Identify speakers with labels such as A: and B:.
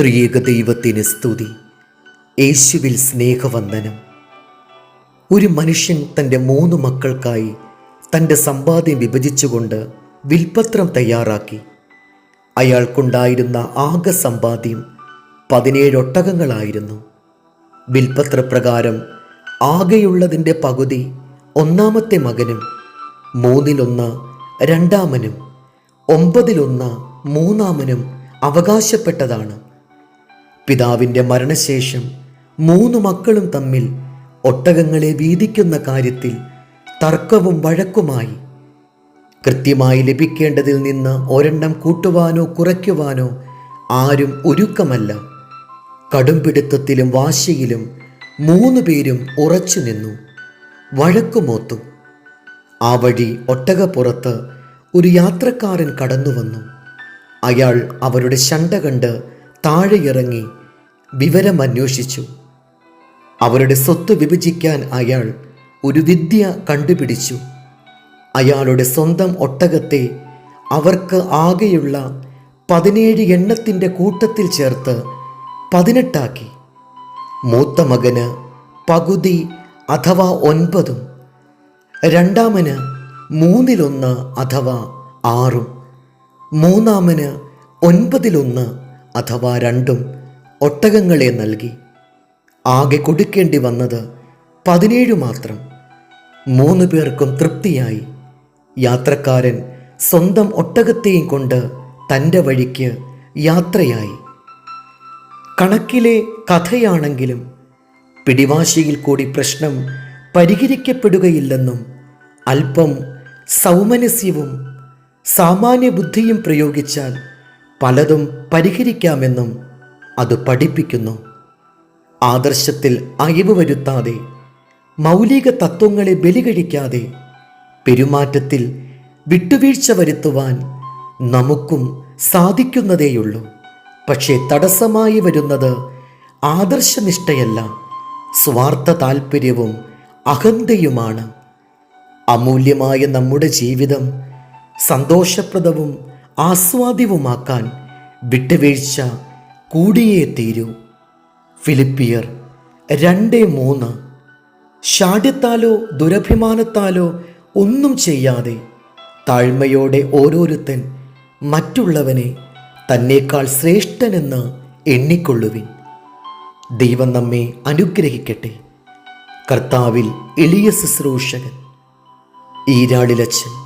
A: ത്രിയേക ദൈവത്തിന് സ്തുതി. യേശുവിൽ സ്നേഹവന്ദനം. ഒരു മനുഷ്യൻ തന്റെ മൂന്ന് മക്കൾക്കായി തന്റെ സമ്പാദ്യം വിഭജിച്ചുകൊണ്ട് വിൽപത്രം തയ്യാറാക്കി. അയാൾക്കുണ്ടായിരുന്ന ആകെ സമ്പാദ്യം പതിനേഴ് ഒട്ടകങ്ങളായിരുന്നു. വിൽപത്രപ്രകാരം ആകെയുള്ളതിന്റെ പകുതി ഒന്നാമത്തെ മകനും മൂന്നിലൊന്ന് രണ്ടാമനും ഒമ്പതിലൊന്ന് മൂന്നാമനും അവകാശപ്പെട്ടതാണ്. പിതാവിന്റെ മരണശേഷം മൂന്ന് മക്കളും തമ്മിൽ ഒട്ടകങ്ങളെ വീതിക്കുന്ന കാര്യത്തിൽ തർക്കവും വഴക്കുമായി. കൃത്യമായി ലഭിക്കേണ്ടതിൽ നിന്ന് ഒരെണ്ണം കൂട്ടുവാനോ കുറയ്ക്കുവാനോ ആരും ഒരുക്കമല്ല. കടുംപിടുത്തത്തിലും വാശിയിലും മൂന്ന് പേരും ഉറച്ചു നിന്നു. വഴക്കുമോത്തു ആ വഴി ഒട്ടകപ്പുറത്ത് ഒരു യാത്രക്കാരൻ കടന്നു വന്നു അയാൾ അവരുടെ ശണ്ട കണ്ട് താഴെ ഇറങ്ങി വിവരം അന്വേഷിച്ചു. അവരുടെ സ്വത്ത് വിഭജിക്കാൻ അയാൾ ഒരു വിദ്യ കണ്ടുപിടിച്ചു. അയാളുടെ സ്വന്തം ഒട്ടകത്തെ അവർക്ക് ആകെയുള്ള പതിനേഴ് എണ്ണത്തിന്റെ കൂട്ടത്തിൽ ചേർത്ത് പതിനെട്ടാക്കി. മൂത്ത മകന് പകുതി അഥവാ ഒൻപതും രണ്ടാമന് മൂന്നിലൊന്ന് അഥവാ ആറും മൂന്നാമന് ഒൻപതിലൊന്ന് അഥവാ രണ്ടും ഒട്ടകങ്ങളെ നൽകി. ആകെ കൊടുക്കേണ്ടി വന്നത് പതിനേഴ് മാത്രം. മൂന്ന് പേർക്കും തൃപ്തിയായി. യാത്രക്കാരൻ സ്വന്തം ഒട്ടകത്തെയും കൊണ്ട് തന്റെ വഴിക്ക് യാത്രയായി. കണക്കിലെ കഥയാണെങ്കിലും പിടിവാശിയിൽ കൂടി പ്രശ്നം പരിഹരിക്കപ്പെടുകയില്ലെന്നും അല്പം സൗമനസ്യവും സാമാന്യ ബുദ്ധിയും പ്രയോഗിച്ചാൽ പലതും പരിഹരിക്കാമെന്നും അത് പഠിപ്പിക്കുന്നു. ആദർശത്തിൽ അയവ് വരുത്താതെ മൗലിക തത്വങ്ങളെ ബലികഴിക്കാതെ പെരുമാറ്റത്തിൽ വിട്ടുവീഴ്ച വരുത്തുവാൻ നമുക്കും സാധിക്കുന്നതേയുള്ളൂ. പക്ഷേ തടസ്സമായി വരുന്നത് ആദർശനിഷ്ഠയല്ല സ്വാർത്ഥ താല്പര്യവും അഹന്തയുമാണ്. അമൂല്യമായ നമ്മുടെ ജീവിതം സന്തോഷപ്രദവും ആസ്വാദ്യവുമാക്കാൻ വിട്ടുവീഴ്ച കൂടിയേ തീരൂ. ഫിലിപ്പിയർ രണ്ട് മൂന്ന്. ഷാഢ്യത്താലോ ദുരഭിമാനത്താലോ ഒന്നും ചെയ്യാതെ താഴ്മയോടെ ഓരോരുത്തൻ മറ്റുള്ളവനെ തന്നേക്കാൾ ശ്രേഷ്ഠനെന്ന് എണ്ണിക്കൊള്ളുവിൻ. ദൈവം നമ്മെ അനുഗ്രഹിക്കട്ടെ. കർത്താവിൽ എളിയ ശുശ്രൂഷകൻ ഈരാളിലച്ചൻ